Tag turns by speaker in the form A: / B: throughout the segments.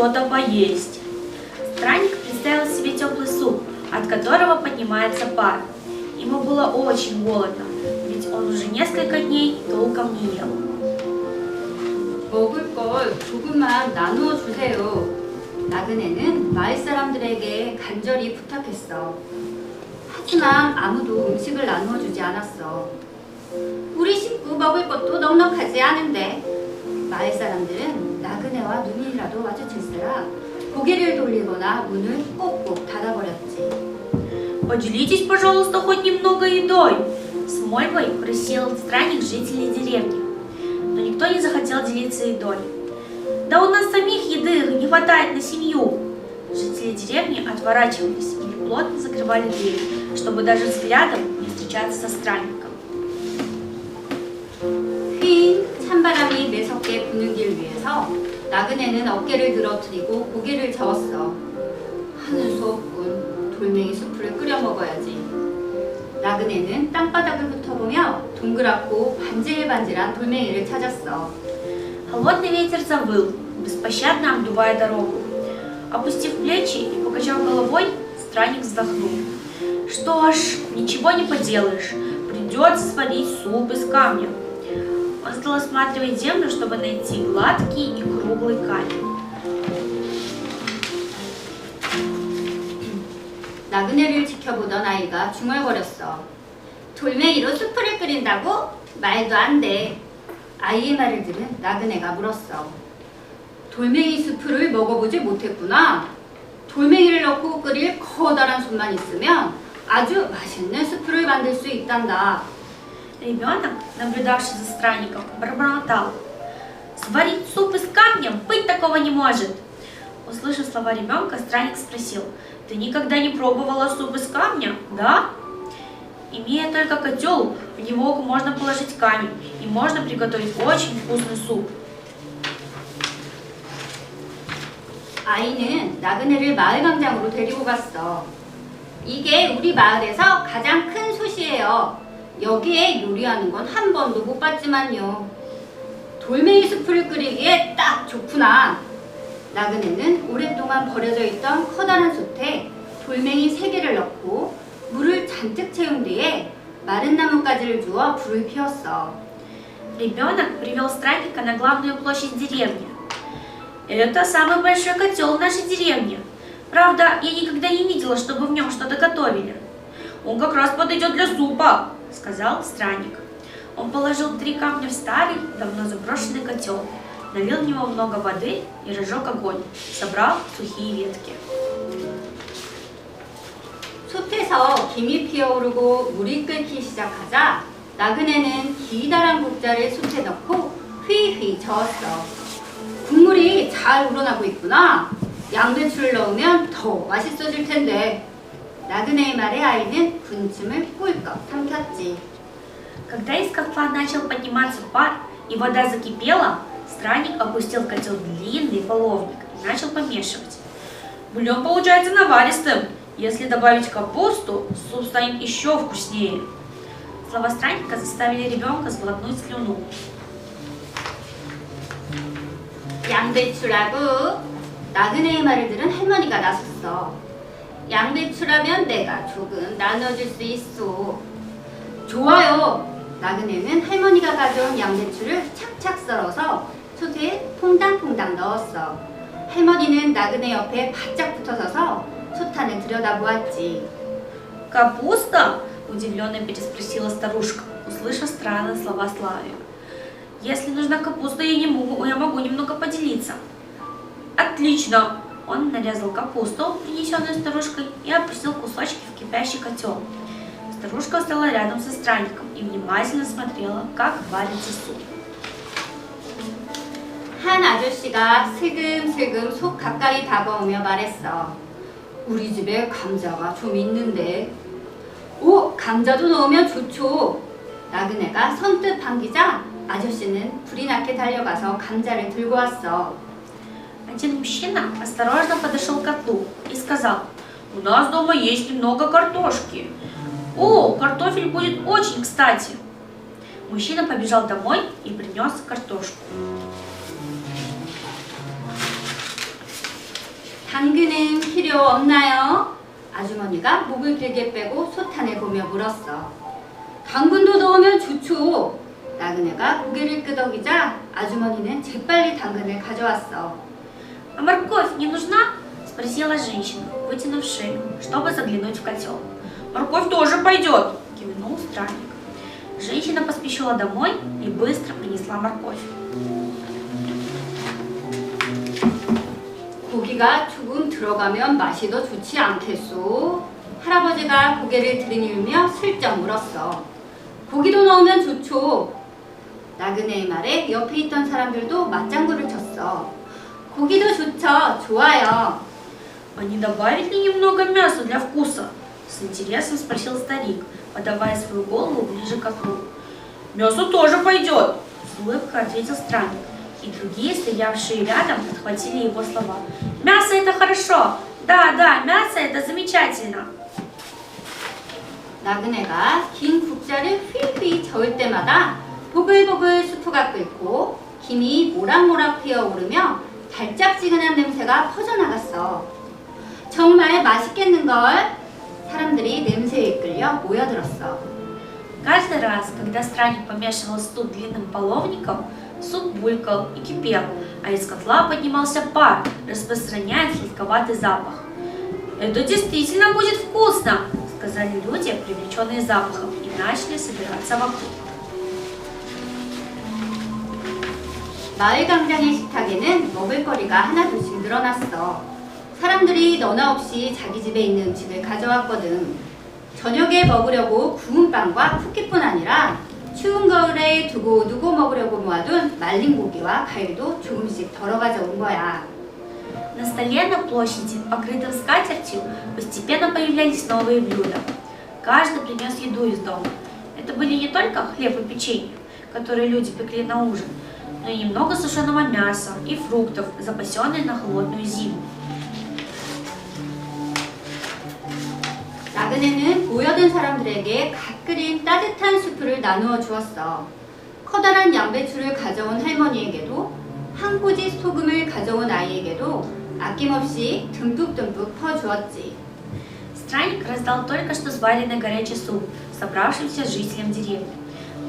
A: что-то поесть. Странник представил себе теплый суп, от которого поднимается пар. Ему было очень голодно, ведь он уже несколько дней толком не ел.
B: 먹을 걸 조금만 나누어 주세요. 나그네는 마을 사람들에게 간절히 부탁했어. 하지만 아무도 음식을 나누어 주지 않았어. 우리 식구 먹을 것도 넉넉하지 않은데 마을 사람들은 나 그네와 눈이라도 마주칠세라 고개를 돌리거나 문을 꼭꼭 닫아버렸지.
A: Поделитесь, пожалуйста, хоть немного едой. С мольбой просил странник жителей деревни. Но никто не захотел делиться едой. Да у нас самих еды не хватает на семью. Жители деревни отворачивались или плотно закрывали двери, чтобы даже взглядом не встречаться со странником.
B: 휘인 찬바람이 매섭게 부는 길 위에서 나그네는 어깨를 늘어뜨리고 고개를 저었어. 하늘 수 없군. 돌멩이 수프를 끓여 먹어야지. 나그네는 땅바닥을 훑어보며 동그랗고 반질반질한 돌멩이를 찾았어.
A: Холодный ветер завыл, беспощадно обдувая дорогу. Опустив плечи и покачав головой, странник вздохнул. Что ж, ничего не поделаешь, придется сварить суп из камня. Он стал осматривать землю, чтобы найти гладкий и круглый камень.
B: 나그네를 지켜보던 아이가 중얼거렸어. 돌멩이로 수프를 끓인다고? 말도 안 돼. 아이의 말을 들은 나그네가 물었어. 돌멩이 수프를 먹어보지 못했구나. 돌멩이를 넣고 끓일 커다란 손만 있으면 아주 맛있는 수프를 만들 수 있단다.
A: Ребенок, наблюдавший за странником, пробормотал. «Сварить суп из камня? Быть такого не может!» Услышав слова ребенка, странник спросил. «Ты никогда не пробовала суп из камня, да?» Имея только котел, в него можно положить камень, и можно приготовить очень вкусный суп.
B: 아이는 나그네를 마을 광장으로 데리고 갔어. 이게 우리 마을에서 가장 큰 솥이에요. 여기에 요리하는 건 한 번도 못 봤지만요. 돌멩이 수프를 끓이기에 딱 좋구나. 나그네는 오랫동안 버려져 있던 커다란 솥에 돌멩이 세개를 넣고 물을 잔뜩 채운 뒤에 마른 나뭇가지를 주어 불을 피웠어.
A: Ребенок привел странника на главную площадь деревни. Это самый большой котел в нашей деревне. Правда, я никогда не видела, чтобы в нем что-то готовили. Он как раз подойдет для супа, сказал странник. Он положил три камня в старый, давно заброшенный котел, налил в него много воды и разжег огонь, собрал сухие ветки.
B: 솥에서 김이 피어오르고 물이 끓기 시작하자 나그네는 기다란 국자를 솥에 넣고 휘휘 저었어. 국물이 잘 우러나고 있구나. 양배추를 넣으면 더 맛있어질 텐데. 나그네의 말에 아이는 군침을 꿀꺽 삼켰지.
A: Когда из котла начал подниматься пар и вода закипела, странник опустил в котел длинный половник и начал помешивать. Бульон получается наваристым. Если добавить капусту, суп станет еще вкуснее. Слова странника заставили ребенка сглотнуть слюну.
B: 양배추라고 나그네의 말을 들은 할머니가 나섰어. 양배추라면 내가 조금 나눠줄 수 있어. 좋아요. 나그네는 할머니가 가져온 양배추를 착착 썰어서 솥에 퐁당퐁당 넣었어. 할머니는 나그네 옆에 바짝 붙어서서 솥안을 들여다보았지.
A: «Капуста?» – удивленно переспросила старушка, услышав странные слова Слави. «Если нужна капуста, я, не могу, я могу немного поделиться». «Отлично!» Он нарезал капусту, принесенную старушкой, и опустил кусочки в кипящий котел. Старушка встала рядом со странником и внимательно смотрела, как варится суп.
B: 한 아저씨가 슬금슬금 속 가까이 다가오며 말했어. 우리 집에 감자가 좀 있는데. 오, 감자도 넣으면 좋죠. 나그네가 선뜻 반기자 아저씨는 불이 나게 달려가서 감자를 들고 왔어.
A: Один мужчина осторожно подошел к котлу и сказал, «У нас дома есть немного картошки. О, картофель будет очень кстати». Мужчина побежал домой и принес картошку.
B: 당근은 필요 없나요? 아주머니가 목을 길게 빼고 소탄을 보며 물었어. 당근도 넣으면 좋죠. 나그네가 고개를 끄덕이자 아주머니는 재빨리 당근을 가져왔어.
A: «А морковь не нужна?» – спросила женщина, вытянув шею, чтобы заглянуть в котел. «Морковь тоже пойдет!» – кивнул странник. Женщина поспешила домой и быстро принесла морковь.
B: 고기가 조금 들어가면 맛이 더 좋지 않겠소? 할아버지가 고개를 들이밀며 슬쩍 물었어. 고기도 넣으면 좋죠. 나그네의 말에 옆에 있던 사람들도 맞장구를 쳤어. 고기도 좋죠. 좋아요.
A: «А не добавить ли немного мяса для вкуса?» – с интересом спросил старик, подавая свою голову ближе к котлу. «Мясо тоже пойдет!» – с улыбкой ответил странник. И другие, стоявшие рядом, подхватили его слова. «Мясо – это хорошо! Да, да, мясо – это замечательно!»
B: 나그네가 긴 국자를 휘휘 저을 때마다 보글보글 수프가 끓고 김이 모락모락 피어오르며 달짝지근한 냄새가 퍼져나갔어. 정말 맛있겠는걸? 사람들이 냄새에 이끌려 모여들었어.
A: Каждый раз, когда странник помешивал суп длинным половником, суп булькал и кипел, а из котла поднимался пар, распространяя сладковатый запах. «Это действительно будет вкусно!» – сказали люди, привлеченные запахом, и начали собираться вокруг.
B: 마을 광장의 식탁에는 먹을거리가 하나둘씩 늘어났어. 사람들이 너나 없이 자기 집에 있는 음식을 가져왔거든. 저녁에 먹으려고 구운 빵과 쿠키뿐 아니라 추운 겨울에 두고 두고 먹으려고 모아둔 말린 고기와 과일도 조금씩 덜어 가져온 거야.
A: На столе на площади, покрытом скатертью, постепенно появлялись новые блюда. Каждый принес еду из дома. Это были не только хлеб и печенье, которые люди пекли на ужин, но и немного сушеного мяса и фруктов, запасенные на холодную зиму.
B: 나그네는 모여든 사람들에게 갓 끓인 따뜻한 수프를 나누어 주었어. 커다란 양배추를 가져온 할머니에게도 한 꼬지 소금을 가져온 아이에게도 아낌없이 듬뿍듬뿍 퍼주었지.
A: Странник раздал только что сваренный горячий суп собравшимся жителям деревни.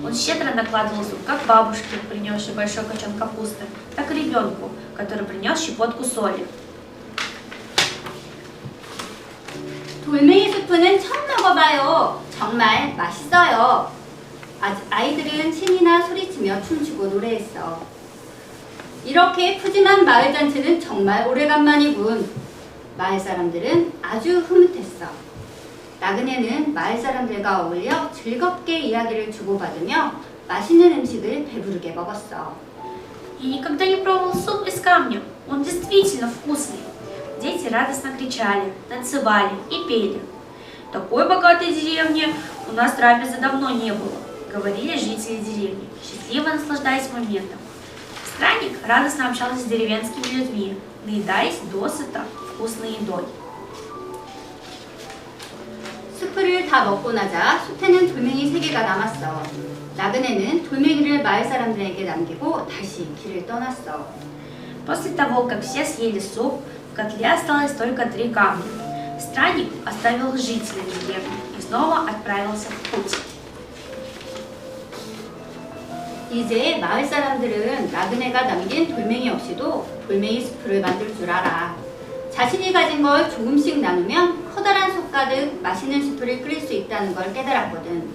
A: Он щедро накладывал суп как бабушке, принесшей большой кочан капусты, так и ребенку, который принес щепотку соли.
B: 돌멩이 수프는 처음 먹어봐요. 정말 맛있어요. 아, 아이들은 신이나 소리치며 춤추고 노래했어. 이렇게 푸짐한 마을 잔치는 정말 오래간만이군. 마을 사람들은 아주 흐뭇했어. 나그네는 마을 사람들과 어울려 즐겁게 이야기를 주고받으며 맛있는 음식을 배부르게 먹었어.
A: Я никогда не пробовал суп из камня. Он действительно вкусный. Дети радостно кричали, танцевали и пели. Такой богатой деревни у нас трапезы давно не было, говорили жители деревни, счастливо наслаждаясь моментом. Странник радостно общался с деревенскими людьми, наедаясь досыта вкусной едой.
B: 수프를 다 먹고 나자 솥에는 돌멩이 세 개가 남았어. 나그네는 돌멩이를 마을 사람들에게 남기고 다시 길을 떠났어.
A: После того, как все съели суп, в котле осталось только три камня. Странник оставил жителей деревни и снова отправился в путь.
B: 이제 마을 사람들은 나그네가 남긴 돌멩이 없이도 돌멩이 수프를 만들 줄 알아. 자신이 가진 걸 조금씩 나누면 커다란 솥 가득 맛있는 수프를 끓일 수 있다는 걸 깨달았거든.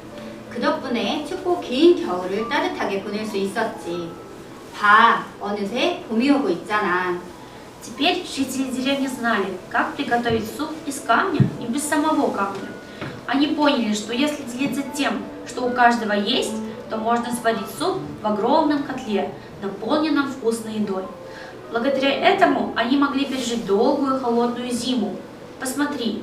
B: 그 덕분에 춥고 긴 겨울을 따뜻하게 보낼 수 있었지. 봐, 어느새 봄이 오고 있잖아.
A: Теперь жители деревни знали, как приготовить суп из камня и без самого камня. Они поняли, что если делиться тем, что у каждого есть, то можно сварить суп в огромном котле, наполненном вкусной едой. Благодаря этому они могли пережить долгую холодную зиму. Посмотри,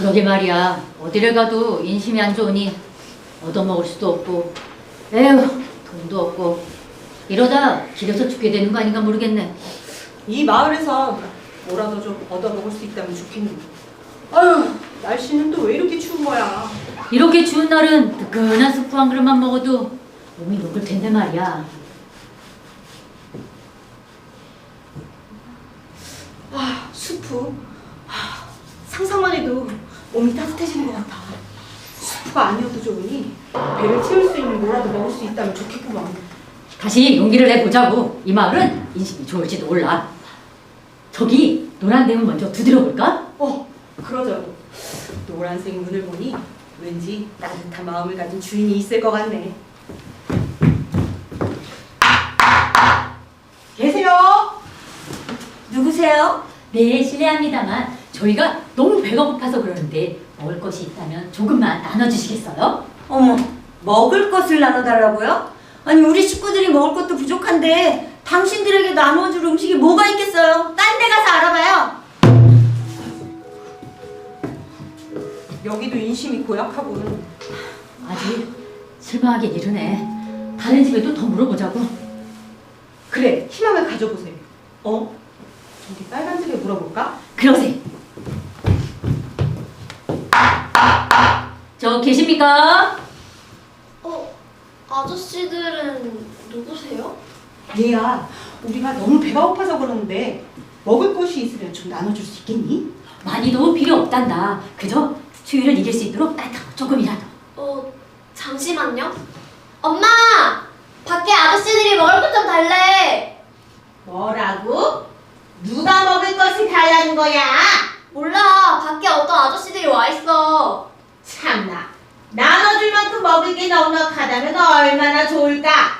C: 저게 말이야 어디를 가도 인심이 안 좋으니 얻어먹을 수도 없고 에휴 돈도 없고 이러다 길에서 죽게 되는 거 아닌가 모르겠네
D: 이 마을에서 뭐라도 좀 얻어먹을 수 있다면 좋겠는데. 아유, 날씨는 또 왜 이렇게 추운 거야?
C: 이렇게 추운 날은 뜨끈한 수프 한 그릇만 먹어도 몸이 녹을 텐데 말이야
D: 아, 수프. 아, 상상만 해도 몸이 따뜻해지는 것 같아. 수프가 아니어도 좋으니 배를 채울 수 있는 뭐라도 먹을 수 있다면 좋겠구만.
C: 다시 용기를 내보자고 이 마을은 인심이 좋을지도 몰라 저기 노란 대문 먼저 두드려 볼까?
D: 어, 그러자고. 노란색 문을 보니 왠지 따뜻한 마음을 가진 주인이 있을 것 같네. 계세요?
A: 누구세요?
C: 네 실례합니다만 저희가 너무 배가 고파서 그러는데 먹을 것이 있다면 조금만 나눠주시겠어요?
E: 어머, 먹을 것을 나눠달라고요? 아니 우리 식구들이 먹을 것도 부족한데 당신들에게 나눠줄 음식이 뭐가 있겠어요? 딴 데 가서 알아봐요.
D: 여기도 인심이 고약하군.
C: 아직 실망하긴 이르네 다른 집에도 더 물어보자고
D: 그래, 희망을 가져보세요. 어? 저기 빨간 집에 물어볼까?
C: 그러세 저 계십니까?
F: 어, 아저씨들은 누구세요?
D: 얘야, 우리가 너무 배가 고파서 그러는데 먹을 것이 있으면 좀 나눠줄 수 있겠니?
C: 많이도 필요 없단다 그저 추위를 이길 수 있도록 따뜻한 거 조금이라도
F: 어, 잠시만요. 엄마! 밖에 아저씨들이 먹을 것 좀 달래.
E: 뭐라고? 누가 먹을 것을 달라는 거야?
F: 몰라. 밖에 어떤 아저씨들이 와 있어.
E: 참나, 나눠줄 만큼 먹을 게 넉넉하다면 얼마나 좋을까?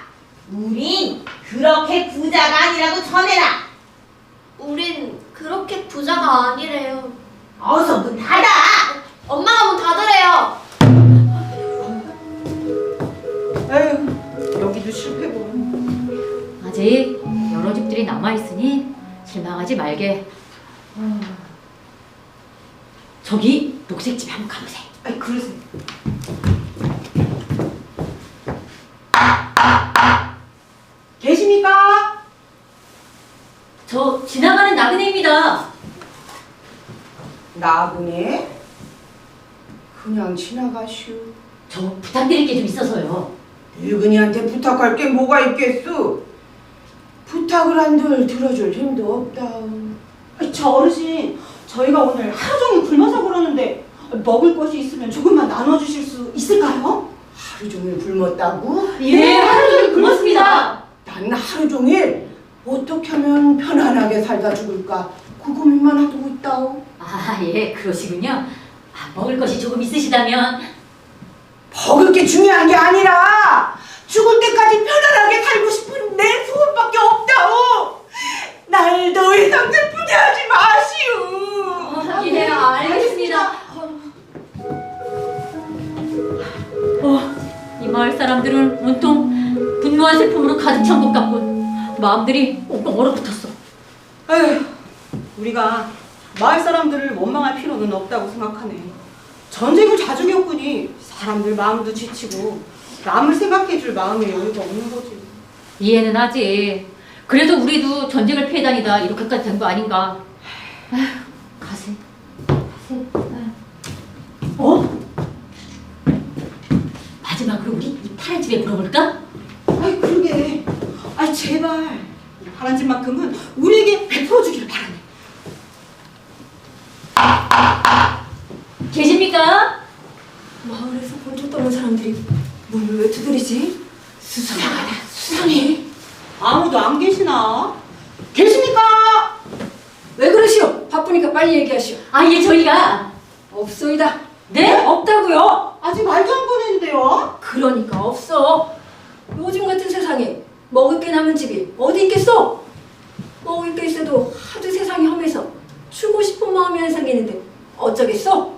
E: 우린 그렇게 부자가 아니라고 전해라.
F: 우린 그렇게 부자가 아니래요.
E: 어서 문 닫아.
F: 엄마가 문 닫으래요.
D: 에휴, 여기도 실패군.
C: 아직 여러 집들이 남아있으니 실망하지 말게 어, 저기 녹색 집에 한번 가보세
D: 아이, 그러세요. 계십니까?
C: 저 지나가는 나그네입니다
D: 나그네? 그냥 지나가시오.
C: 저 부탁드릴 게 좀 있어서요
G: 늙은이한테 부탁할 게 뭐가 있겠소? 부탁을 한들 들어줄 힘도 없다.
D: 아이, 저 어르신, 저희가 오늘 하루 종일 굶어서 그러는데 먹을 것이 있으면 조금만 나눠주실 수 있을까요?
G: 하루 종일 굶었다고?
C: 예 하루 종일 굶었습니다
G: 난 하루 종일 어떻게 하면 편안하게 살다 죽을까 그 고민만 하고 있다오.
C: 아 예 그러시군요 아, 먹을 것이 조금 있으시다면
G: 먹을 게 중요한 게 아니라 죽을 때까지 편안하게 살고 싶은 내 소원밖에 없다오.
C: 분노한 슬픔으로 가득 찬 것 같군 마음들이 꽁꽁 얼어붙었어
D: 에휴, 우리가 마을 사람들을 원망할 필요는 없다고 생각하네. 전쟁을 자주 겪으니 사람들 마음도 지치고 남을 생각해줄 마음의 여유가 없는 거지.
C: 이해는 하지. 그래도 우리도 전쟁을 피해 다니다 이렇게까지 된 거 아닌가. 아휴, 가세. 가세. 어? 마지막으로 우리 이 파란 집에 물어볼까?
D: 제발 이 파란 집만큼은 우리에게 베풀어 주기를 바라네.
C: 계십니까?
G: 마을에서 본적 없는 사람들이 문을 왜 두드리지? 수상하다, 수상해.
D: 아무도 안 계시나? 계십니까?
H: 왜 그러시오? 바쁘니까 빨리 얘기하시오.
C: 아, 예, 저희가.
H: 없소이다.
C: 네?
H: 없다고요?
D: 아직 말도 안 꺼냈는데요.
H: 그러니까 없어. 요즘 같은 세상에 먹을 게 남은 집이 어디 있겠어? 먹을 게 있어도 하도 세상이 험해서 주고 싶은 마음이 안 생기는데 어쩌겠어?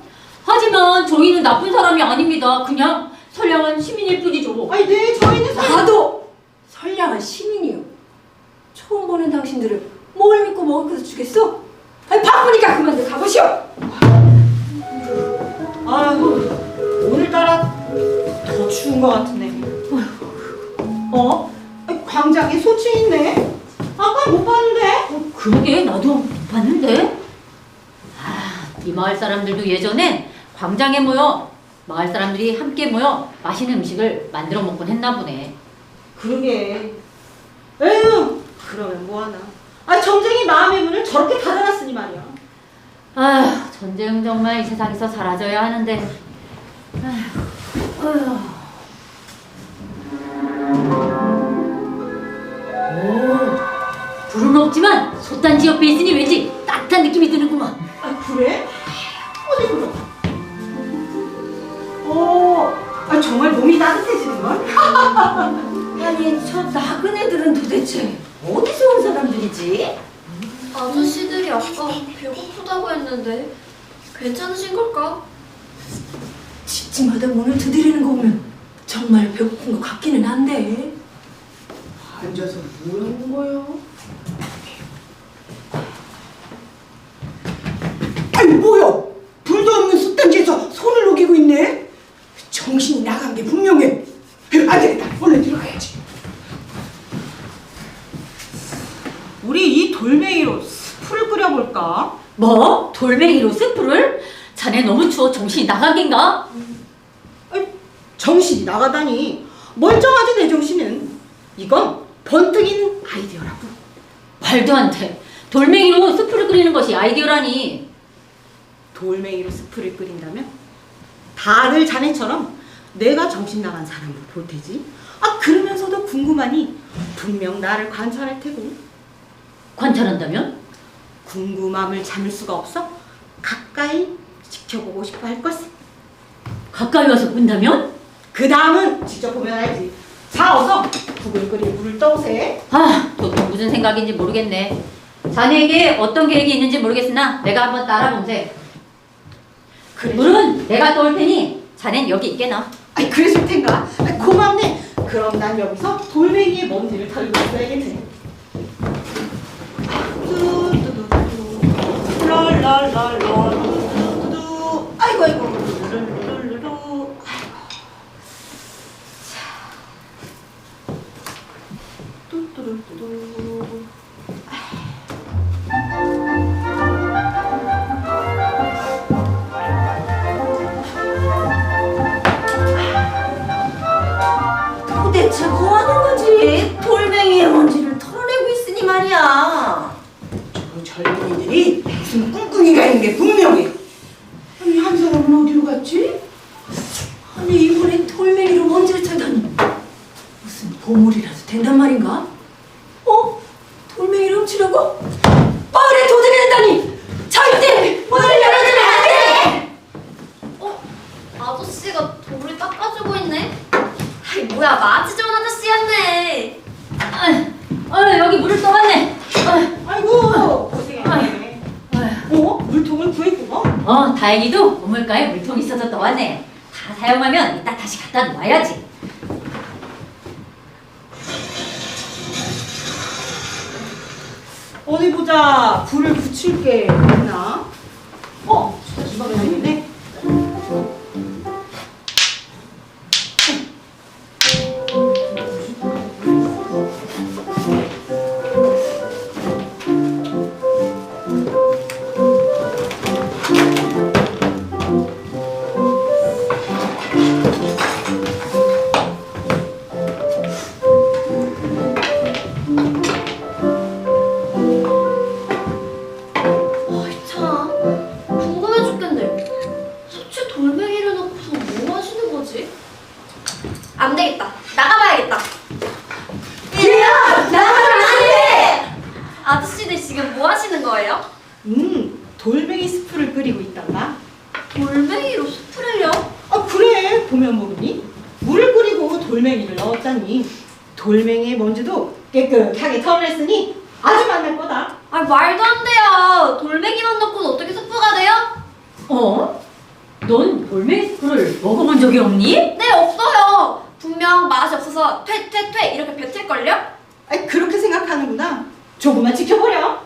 C: 하지만 저희는 나쁜 사람이 아닙니다. 그냥 선량한 시민일 뿐이죠.
D: 아니 네 저희는 사...
H: 나도 선량한 시민이요. 처음 보는 당신들을 뭘 믿고 먹을 것을 주겠어? 아니 바쁘니까 그만들 가보시오.
D: 아이고 오늘따라 더 추운 것 같으네. 어? 광장에 소치 있네. 아까 못 봤는데.
C: 어, 그러게 나도 못 봤는데. 아, 이 마을 사람들도 예전에 광장에 모여 마을 사람들이 함께 모여 맛있는 음식을 만들어 먹곤 했나 보네.
D: 그러게. 에휴 그러면 뭐하나. 아 전쟁이 마음의 문을 저렇게 닫아놨으니 말이야.
C: 아, 전쟁 정말 이 세상에서 사라져야 하는데. 아휴, 어휴. 오, 불은 없지만 솥단지 옆에 있으니 왠지 따뜻한 느낌이 드는구만.
D: 아 그래? 어디 그럼? 어, 아 정말 몸이 따뜻해지는 걸?
E: 아니 저 나그네들은 도대체 어디서 온 사람들이지?
F: 아저씨들이 아까 배고프다고 했는데 괜찮으신 걸까?
H: 집집마다 문을 두드리는 거 보면 정말 배고픈 것 같기는 한데.
G: 앉아서 뭐 하는 거야? 아니 뭐야? 불도 없는 숫단지에서 손을 녹이고 있네? 정신이 나간 게 분명해. 안 되겠다. 얼른 들어가야지.
D: 우리 이 돌멩이로 스프를 끓여볼까?
C: 뭐? 돌멩이로 스프를? 자네 너무 추워 정신이 나간 겐가?
D: 아이, 정신이 나가다니 멀쩡하지 내 정신은 이건 번뜩이는 아이디어라고
C: 말도 안 돼. 돌멩이로 스프를 끓이는 것이 아이디어라니.
D: 돌멩이로 스프를 끓인다면 다들 자네처럼 내가 정신 나간 사람을 볼 테지 아 그러면서도 궁금하니 분명 나를 관찰할 테고
C: 관찰한다면?
D: 궁금함을 참을 수가 없어 가까이 지켜보고 싶어 할 것을
C: 가까이 와서 본다면?
D: 그 다음은 직접 보면 알지 자 어서 물을 떠오세
C: 아, 또 무슨 생각인지 모르겠네. 자네에게 어떤 계획이 있는지 모르겠으나 내가 한번 따라본세.
D: 그래
C: 물은 내가 떠올 테니 자넨 여기 있게나.
D: 아이 그랬을 텐가 아이, 고맙네 그럼 난 여기서 돌멩이의 먼지를 털고 있어야겠네 뚜뚜뚜뚜, 랄랄랄라, 뚜뚜뚜뚜. 아이고 아이고
H: 말도 안
F: 돼요
D: 돌멩이만
F: 넣고는 어떻게 수프가 돼요?
C: 어? 넌 돌멩이 스프를 먹어본 적이 없니?
F: 네 없어요 분명 맛이 없어서 퇴 퇴 퇴 이렇게 뱉을걸요?
D: 아이, 그렇게 생각하는구나. 조금만 지켜보렴.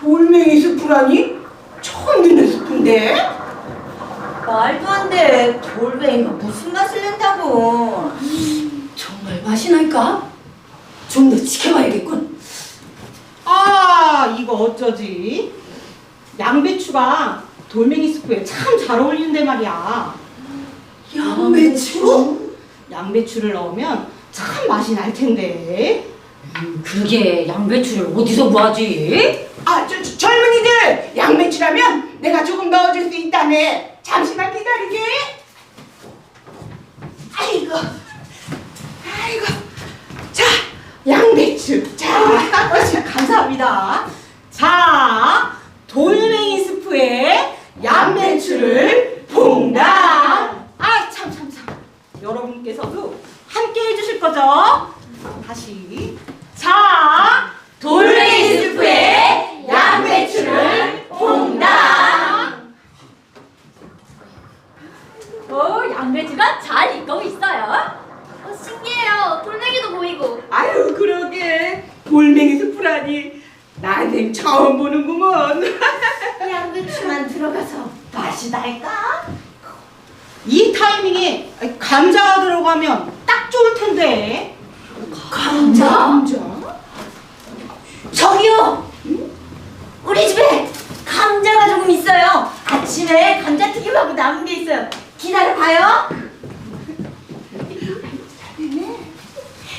G: 돌멩이 스프라니? 처음 듣는 스프인데?
E: 말도 안 돼. 돌멩이가 무슨 맛을 낸다고.
H: 정말 맛이 날까? 좀 더 지켜봐야겠군.
D: 아 이거 어쩌지? 양배추가 돌멩이 스프에 참 잘 어울리는데 말이야.
H: 양배추?
D: 양배추를 넣으면 참 맛이 날 텐데.
C: 그게 양배추를 어디서 구하지?
G: 아, 저, 저, 젊은이들 양배추라면 내가 조금 넣어줄 수 있다네. 잠시만 기다리게. 아이고, 아이고. 자, 양배추. 자,
D: 아, 감사합니다. 자, 돌멩이 스프에 양배추를 퐁당. 아, 참, 참, 참. 여러분께서도 함께 해주실 거죠? 다시. 자, 돌멩이 스프에 양배추를 퐁당.
C: 어, 양배추가 잘 익고 있어요.
F: 어, 신기해요. 돌멩이도 보이고.
G: 아유, 그러게. 돌멩이 스프라니. 난생 처음 보는구먼.
E: 양배추만 들어가서 맛이 날까?
D: 이 타이밍에 감자가 들어가면 딱 좋을 텐데.
H: 감자?
E: 저기요! 우리 집에 감자가 조금 있어요. 아침에 감자튀김하고 남은 게 있어요. 기다려봐요.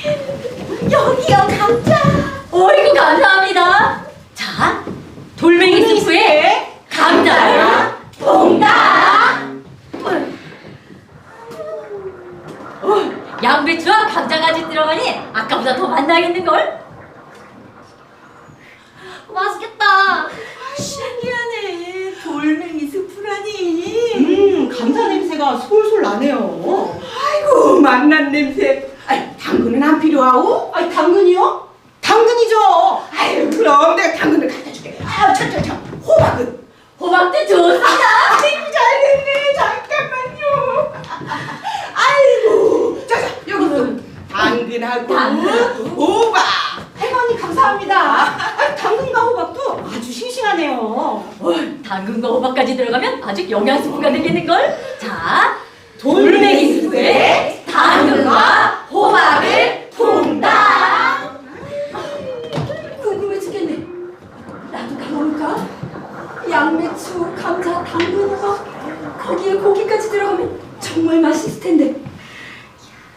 E: 여기요, 감자.
C: 어이구 감사합니다. 자, 돌멩이 스프에 감자랑
E: 봉당.
C: 어, 양배추와 감자까지 들어가니 아까보다 더 맛나겠는걸?
F: 맛있겠다.
E: 신기하네. 돌멩이 스프라니.
D: 음, 감자 냄새가 솔솔 나네요.
G: 아이고, 맛난 냄새. 아이, 당근은 안 필요하오?
D: 아니, 당근이요? 당근이죠.
G: 아유, 그럼 내가 당근을. 아, 저, 저, 저, 호박은.
C: 호박도 좋습니다.
G: 아이고, 잘됐네. 잠깐만요. 아이고, 자, 자, 여기도 당근하고
C: 당근하고.
G: 호박.
D: 할머니 감사합니다. 아, 당근과 호박도 아주 싱싱하네요.
C: 어, 당근과 호박까지 들어가면 아주 영양 스프가 되겠는걸? 자,
D: 돌멩이
C: 돌멩이 스프에 당근과 호박을 퐁당.
H: 궁금해 죽겠네. 나도 가볼까? 양배추, 감자, 당근, 호박 거기에 고기까지 들어가면 정말 맛있을 텐데.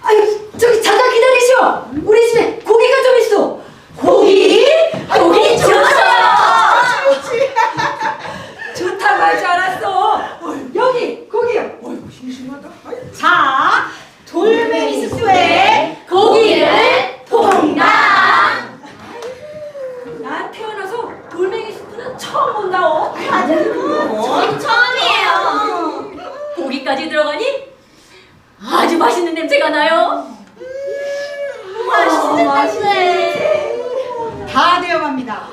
H: 아유, 저기 잠깐 기다리시오. 우리 집에 고기가 좀 있어. 고기? 고기 좋아요. 좋다고 할 줄 알았어. 여기 고기요.
G: 어이구, 심심하다. 아이,
D: 자, 돌멩이 스프에
C: 고기를 퐁당.
H: 나 태어나서 돌멩이 스프는 처음 본다오.
F: 저도 처음이에요.
C: 고기까지 들어가니 아주 맛있는 냄새가 나요.
F: 맛있을 텐데.
D: 다 되어갑니다.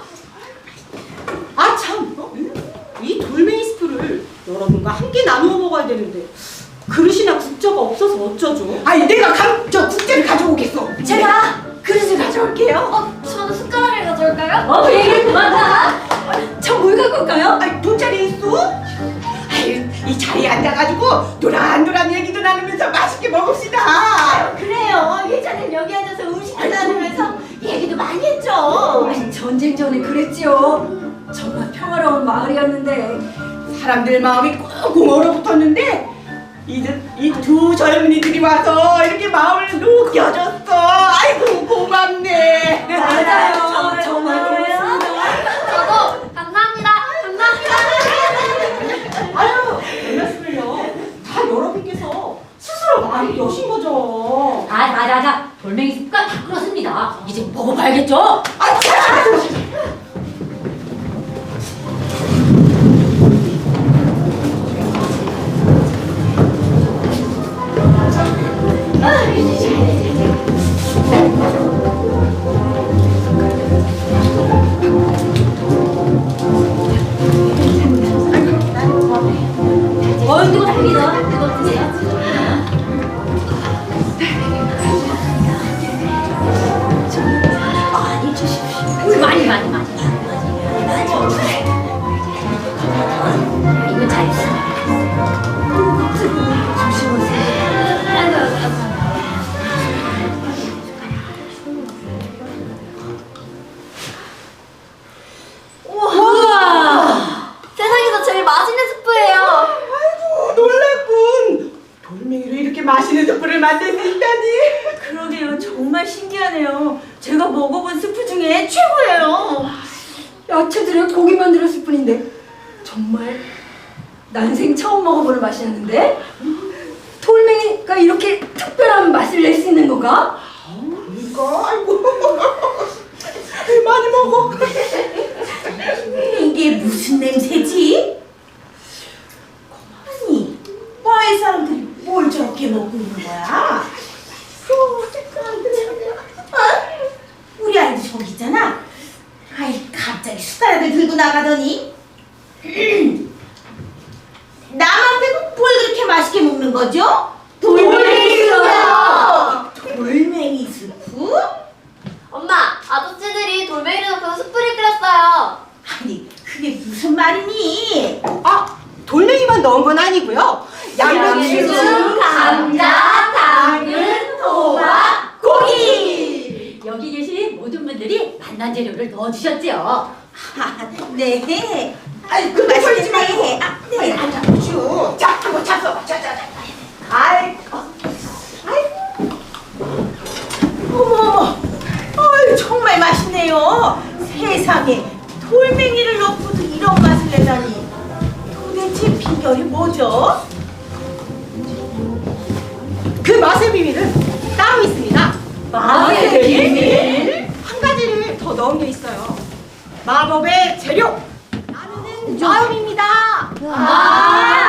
D: 아 참, 어? 이 돌멩이 스프를 여러분과 함께 나누어 먹어야 되는데 그릇이나 국자가 없어서 어쩌죠?
G: 아이, 내가 감, 저 국자를 가져오겠어.
E: 제가 그릇을 가져올게요.
F: 어, 저도 숟가락을 가져올까요?
C: 어, 그 얘기를 그만하.
H: 저뭘 갖고 올까요?
G: 아이, 돈짜리 있어? 이 자리에 앉아가지고 노란노란 얘기도 나누면서 맛있게 먹읍시다.
E: 그래요. 예전엔 여기 앉아서 음식도 나누면서 얘기도 많이 했죠.
H: 아니, 전쟁 전에 그랬지요. 정말 평화로운 마을이었는데
G: 사람들 마음이 꽁꽁 얼어붙었는데 이두 젊은이들이 와서 이렇게 마음을 녹여줬어. 아이고 고맙네.
H: 맞아요. 정말 고맙습니다.
F: 저도 감사합니다. 감사합니다.
D: 아유, 별 말씀을요. 다 여러분께서 스스로 마음이 여신 거죠.
C: 아, 자, 자, 자. 돌멩이 스프가 다 끓었습니다. 먹어봐야겠죠?
I: 남한테는 뭘 그렇게 맛있게 먹는 거죠? 돌멩이 스프요. 돌멩이 스프?
F: 엄마, 아저씨들이 돌멩이를 넣고 스프를 끓였어요.
I: 아니 그게 무슨 말이니?
D: 아, 돌멩이만 넣은 건 아니고요. 양배추,
F: 감자, 당근,
I: 호박, 고기.
C: 여기 계신 모든 분들이 만난 재료를 넣어주셨지요.
I: 아, 네. 아이 그 맛있네. 아, 네. 양배추. 자, 이거 잡숴. 자, 자, 자. 아이, 어. 아이. 어머, 어머. 아이 정말 맛있네요. 세상에 돌멩이를 넣고도 이런 맛을 내다니. 도대체 비결이 뭐죠?
D: 그 맛의 비밀은 따로 있습니다.
I: 맛의 비밀?
D: 한 가지를 더 넣은 게 있어요. 마법의 재료. 마음입니다. 마음. 아.